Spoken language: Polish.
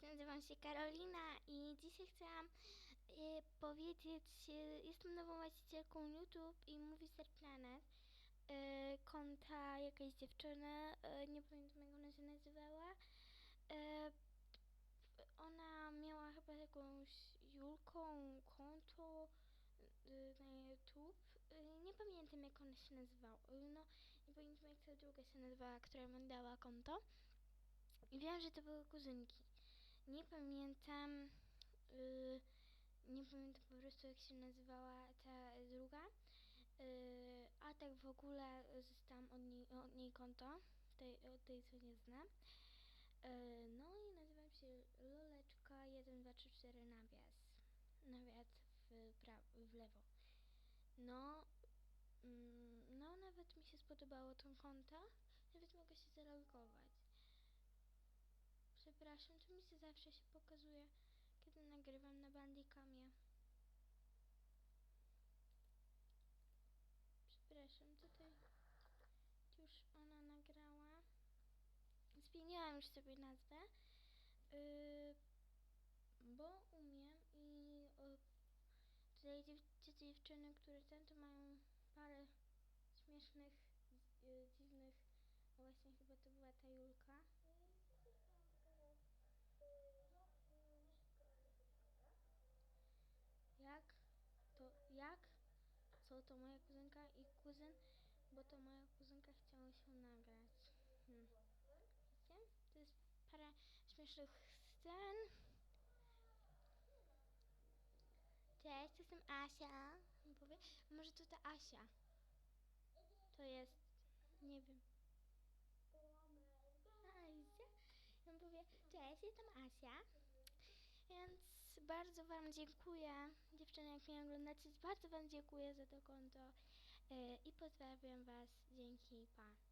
Cześć, nazywam się Karolina i dzisiaj chciałam e, powiedzieć, e, jestem nową właścicielką YouTube i Movies Planet. E, konta jakiejś dziewczyny, nie pamiętam jak ona się nazywała. Ona miała chyba jakąś Julką konto na YouTube. Nie pamiętam jak ona się nazywała. No, nie pamiętam jak ta druga się nazywała, która mi dała konto. I wiem, że to były kuzynki. Nie pamiętam. y, nie pamiętam po prostu jak się nazywała ta druga. Y, a tak w ogóle zostałam od niej, od niej konto. Tej, od tej co nie znam. Y, no i nazywam się Loleczka 1, 2, 3, 4 nawias. Nawias w, w lewo. No. mm, No, nawet mi się spodobało to konto. Nawet mogę się zalogować. Przepraszam, to mi się zawsze się pokazuje, kiedy nagrywam na Bandicamie. Przepraszam, tutaj już ona nagrała. Zmieniłam już sobie nazwę, yy, bo umiem i yy, tutaj dziewczyny, które ten, to mają parę śmiesznych, yy, dziwnych, o właśnie chyba to była ta Julka. Jak? To jak? Co to moja kuzynka i kuzyn? Bo to moja kuzynka chciała się nagrać. Hmm. To jest parę śmiesznych scen. Cześć, jestem Asia. Powie, może to ta Asia. To jest, nie wiem. Asia. On powie, cześć, jestem Asia. Bardzo Wam dziękuję, dziewczyny, jak mnie oglądacie, bardzo Wam dziękuję za to konto yy, i pozdrawiam Was. Dzięki, pa.